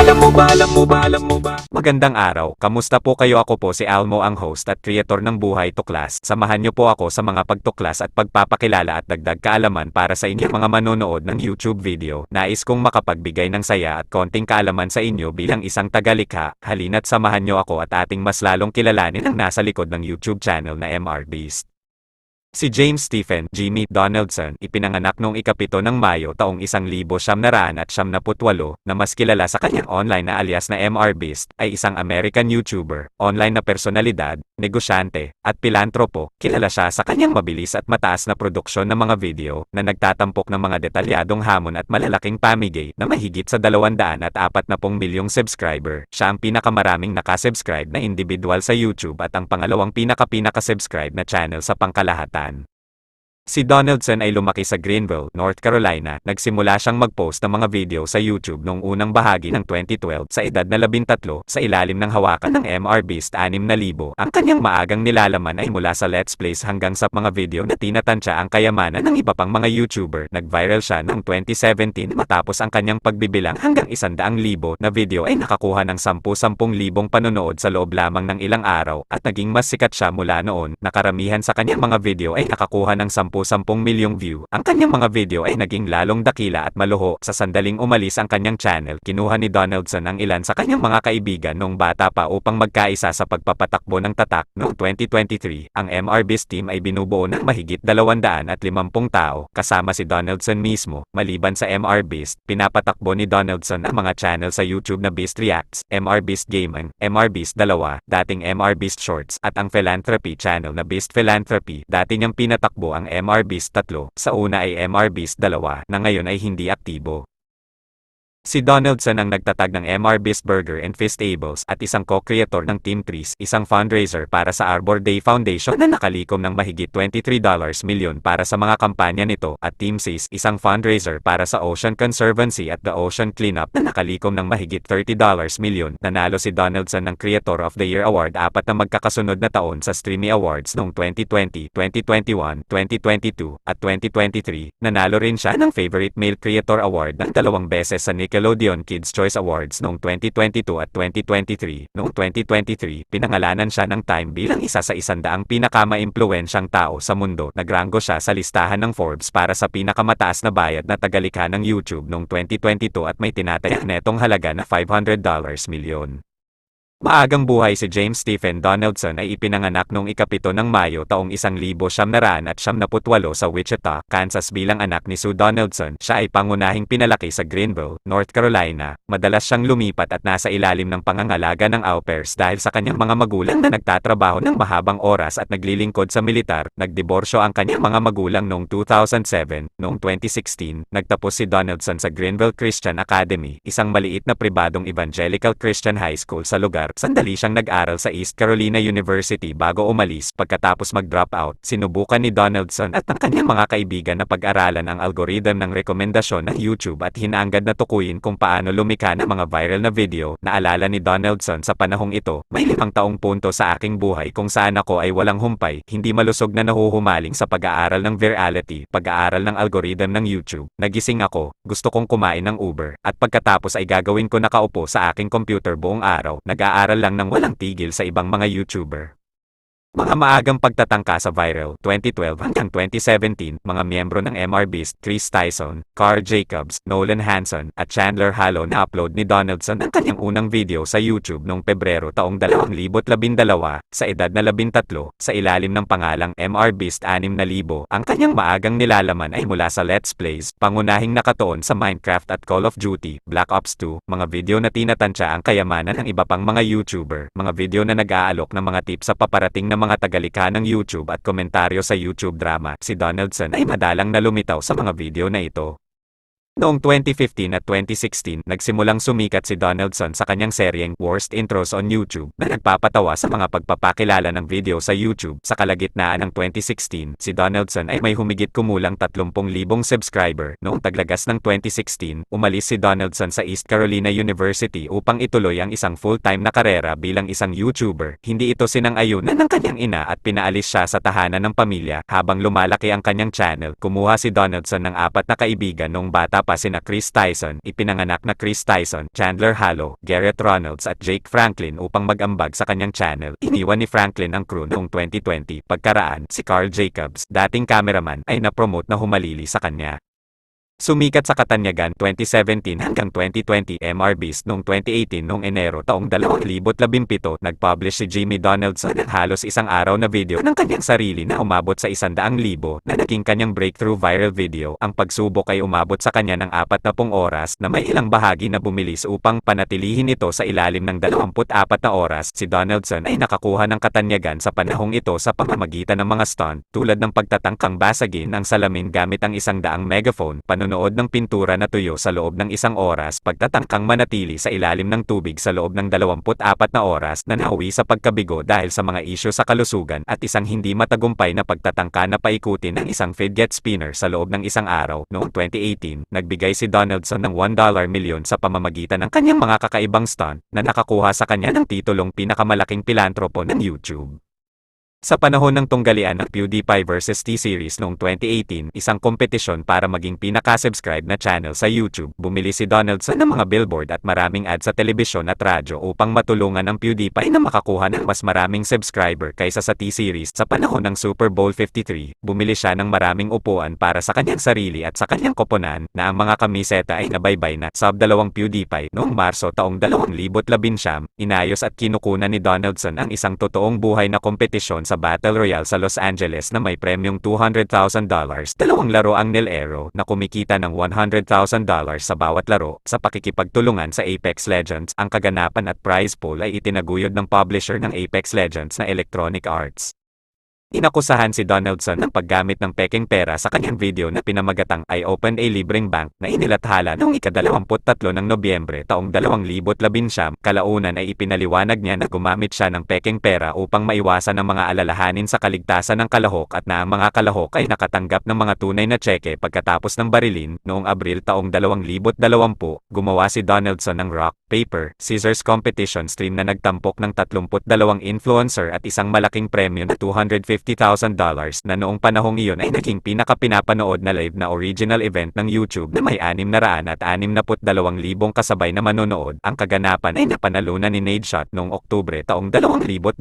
Alam mo ba, alam mo ba, alam mo ba? Magandang araw, kamusta po kayo? Ako po si Almo ang host at creator ng Buhay Tuklas. Samahan niyo po ako sa mga pagtuklas at pagpapakilala at dagdag kaalaman para sa inyong mga manonood ng YouTube video. Nais kong makapagbigay ng saya at konting kaalaman sa inyo bilang isang tagalikha. Halina't samahan niyo ako at ating mas lalong kilalanin ang nasa likod ng YouTube channel na MR. Si James Stephen Jimmy Donaldson ipinanganak noong ikapito ng Mayo taong isang libo siyam naraan at siyam naputwalo na mas kilala sa kanyang online na alias na MR Beast ay isang American YouTuber, online na personalidad, negosyante, at pilantropo. Kilala siya sa kanyang mabilis at mataas na produksyon ng mga video na nagtatampok ng mga detalyadong hamon at malalaking pamigay na mahigit sa 200 at 40 milyong subscriber. Siya ang pinakamaraming nakasubscribe na individual sa YouTube at ang pangalawang pinaka-pinaka-subscribe na channel sa pangkalahatan. time Si Donaldson ay lumaki sa Greenville, North Carolina. Nagsimula siyang mag-post ng mga video sa YouTube noong unang bahagi ng 2012 sa edad na 13 sa ilalim ng hawakan ng MR Beast 6,000. Ang kanyang maagang nilalaman ay mula sa Let's Plays hanggang sa mga video na tinatansya ang kayamanan ng iba pang mga YouTuber. Nag-viral siya noong 2017 matapos ang kanyang pagbibilang hanggang 100,000 na video ay nakakuha ng 10-10,000 panonood sa loob lamang ng ilang araw at naging mas sikat siya mula noon. Nakaramihan sa kanyang mga video ay nakakuha ng 10 10 milyong view. Ang kanyang mga video ay naging lalong dakila at maluho. Sa sandaling umalis ang kanyang channel, kinuha ni Donaldson ang ilan sa kanyang mga kaibigan noong bata pa upang magkaisa sa pagpapatakbo ng tatak. Noong 2023, ang MR Beast team ay binubuo ng mahigit 250 tao, kasama si Donaldson mismo. Maliban sa MR Beast, pinapatakbo ni Donaldson ang mga channel sa YouTube na Beast Reacts, MR Beast Gaming, MR Beast 2, dating MR Beast Shorts, at ang Philanthropy channel na Beast Philanthropy. Dati niyang pinatakbo ang MR Beast 3, sa una ay MR Beast 2, na ngayon ay hindi aktibo. Si Donaldson ang nagtatag ng MR Beast Burger and Feastables at isang co-creator ng Team Trees, isang fundraiser para sa Arbor Day Foundation na nakalikom ng mahigit $23 milyon para sa mga kampanya nito at Team Seas, isang fundraiser para sa Ocean Conservancy at the Ocean Cleanup na nakalikom ng mahigit $30 milyon. Nanalo si Donaldson ng Creator of the Year Award apat na magkakasunod na taon sa Streamy Awards noong 2020, 2021, 2022, at 2023. Nanalo rin siya ng Favorite Male Creator Award ng dalawang beses sa Nickelodeon Kids Choice Awards noong 2022 at 2023. Noong 2023, pinangalanan siya ng Time bilang isa sa isandaang pinakama-impluensyang tao sa mundo. Nagranggo siya sa listahan ng Forbes para sa pinakamataas na bayad na tagalikha ng YouTube noong 2022 at may tinatayang netong halaga na $500 milyon. Maagang buhay si James Stephen Donaldson ay ipinanganak noong ikapito ng Mayo taong 1978 sa Wichita, Kansas bilang anak ni Sue Donaldson. Siya ay pangunahing pinalaki sa Greenville, North Carolina. Madalas siyang lumipat at nasa ilalim ng pangangalaga ng au pairs dahil sa kanyang mga magulang na nagtatrabaho ng mahabang oras at naglilingkod sa militar. Nagdiborsyo ang kanyang mga magulang noong 2007. Noong 2016, nagtapos si Donaldson sa Greenville Christian Academy, isang maliit na pribadong evangelical Christian high school sa lugar Sandali siyang nag-aral sa East Carolina University bago umalis pagkatapos mag-drop out. Sinubukan ni Donaldson at ng kanyang mga kaibigan na pag-aralan ang algorithm ng rekomendasyon ng YouTube at hinangad na tukuyin kung paano lumika ng mga viral na video. Naalala ni Donaldson sa panahong ito, may limang taong punto sa aking buhay kung saan ako ay walang humpay, hindi malusog na nahuhumaling sa pag-aaral ng virality, pag-aaral ng algorithm ng YouTube. Nagising ako, gusto kong kumain ng Uber, at pagkatapos ay gagawin ko nakaupo sa aking computer buong araw, nag-aaral nag-aaral lang ng walang tigil sa ibang mga YouTuber. Mga maagang pagtatangka sa viral 2012 hanggang 2017, mga miyembro ng MR Beast, Chris Tyson, Carl Jacobs, Nolan Hanson, at Chandler Hallow na upload ni Donaldson ang kanyang unang video sa YouTube noong Pebrero taong 2012 sa edad na 13 sa ilalim ng pangalang MR Beast 6,000. Ang kanyang maagang nilalaman ay mula sa Let's Plays, pangunahing nakatuon sa Minecraft at Call of Duty, Black Ops 2, mga video na tinatansya ang kayamanan ng iba pang mga YouTuber, mga video na nag-aalok ng mga tips sa paparating na mga tagalikha ng YouTube at komentaryo sa YouTube drama, si Donaldson ay madalang na lumitaw sa mga video na ito. Noong 2015 at 2016, nagsimulang sumikat si Donaldson sa kanyang seryeng Worst Intros on YouTube na nagpapatawa sa mga pagpapakilala ng video sa YouTube. Sa kalagitnaan ng 2016, si Donaldson ay may humigit kumulang 30,000 subscriber. Noong taglagas ng 2016, umalis si Donaldson sa East Carolina University upang ituloy ang isang full-time na karera bilang isang YouTuber. Hindi ito sinang-ayunan ng kanyang ina at pinaalis siya sa tahanan ng pamilya habang lumalaki ang kanyang channel. Kumuha si Donaldson ng apat na kaibigan noong bata pa sina Chris Tyson, ipinanganak na Chris Tyson, Chandler Hallow, Garrett Ronalds at Jake Franklin upang mag-ambag sa kanyang channel. Iniwan ni Franklin ang crew noong 2020. Pagkaraan, si Carl Jacobs, dating cameraman, ay napromote na humalili sa kanya. Sumikat sa Katanyagan 2017 hanggang 2020 MRBs noong 2018 noong Enero taong 2017 nag-publish si Jimmy Donaldson ng halos isang araw na video ng kanyang sarili na umabot sa 100,000 na naging kanyang breakthrough viral video. Ang pagsubok ay umabot sa kanya ng 40 oras na may ilang bahagi na bumilis upang panatilihin ito sa ilalim ng 24 na oras. Si Donaldson ay nakakuha ng katanyagan sa panahong ito sa pamamagitan ng mga stunt tulad ng pagtatangkang basagin ang salamin gamit ang isang daang megaphone, panonood ng pintura na tuyo sa loob ng isang oras, pagtatangkang manatili sa ilalim ng tubig sa loob ng 24 na oras na nauwi sa pagkabigo dahil sa mga isyo sa kalusugan at isang hindi matagumpay na pagtatangka na paikutin ng isang fidget spinner sa loob ng isang araw. Noong 2018, nagbigay si Donaldson ng $1 milyon sa pamamagitan ng kanyang mga kakaibang stunt na nakakuha sa kanya ng titulong pinakamalaking pilantropo ng YouTube. Sa panahon ng tunggalian ng PewDiePie vs T-Series noong 2018, isang kompetisyon para maging pinaka-subscribe na channel sa YouTube, bumili si Donaldson ng mga billboard at maraming ad sa telebisyon at radyo upang matulungan ang PewDiePie na makakuha ng mas maraming subscriber kaysa sa T-Series. Sa panahon ng Super Bowl 53, bumili siya ng maraming upuan para sa kanyang sarili at sa kanyang koponan na ang mga kamiseta ay nabaybay na sub dalawang PewDiePie noong Marso taong 2019, inayos at kinukunan ni Donaldson ang isang totoong buhay na kompetisyon sa Battle Royale sa Los Angeles na may premyong $200,000. Dalawang laro ang nilero na kumikita ng $100,000 sa bawat laro sa pakikipagtulungan sa Apex Legends. Ang kaganapan at prize pool ay itinaguyod ng publisher ng Apex Legends na Electronic Arts. Inakusahan si Donaldson ng paggamit ng peking pera sa kanyang video na pinamagatang I opened a libreng bank na inilathala noong ika-23 ng Nobyembre taong 2019. Kalaunan ay ipinaliwanag niya na gumamit siya ng peking pera upang maiwasan ang mga alalahanin sa kaligtasan ng kalahok at na ang mga kalahok ay nakatanggap ng mga tunay na tseke pagkatapos ng barilin. Noong Abril taong 2020, gumawa si Donaldson ng rock, paper, scissors competition stream na nagtampok ng 32 influencer at isang malaking premyo na $250,000 na noong panahong iyon ay naging pinakapinapanood na live na original event ng YouTube na may 600 at 62,000 kasabay na manonood. Ang kaganapan ay napanalunan ni Nadeshot noong Oktubre taong 2020.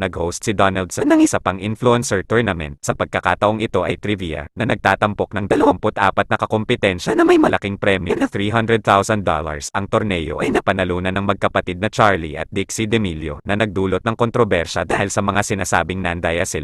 Nag-host si Donaldson ng isa pang influencer tournament. Sa pagkakataong ito ay trivia na nagtatampok ng 24 na kakompetensya na may malaking premyo na $300,000. Ang torneo ay napanalunan ng magkapatid na Charlie at Dixie D'Amelio na nagdulot ng kontrobersya dahil sa mga sinasabing nandaya sila.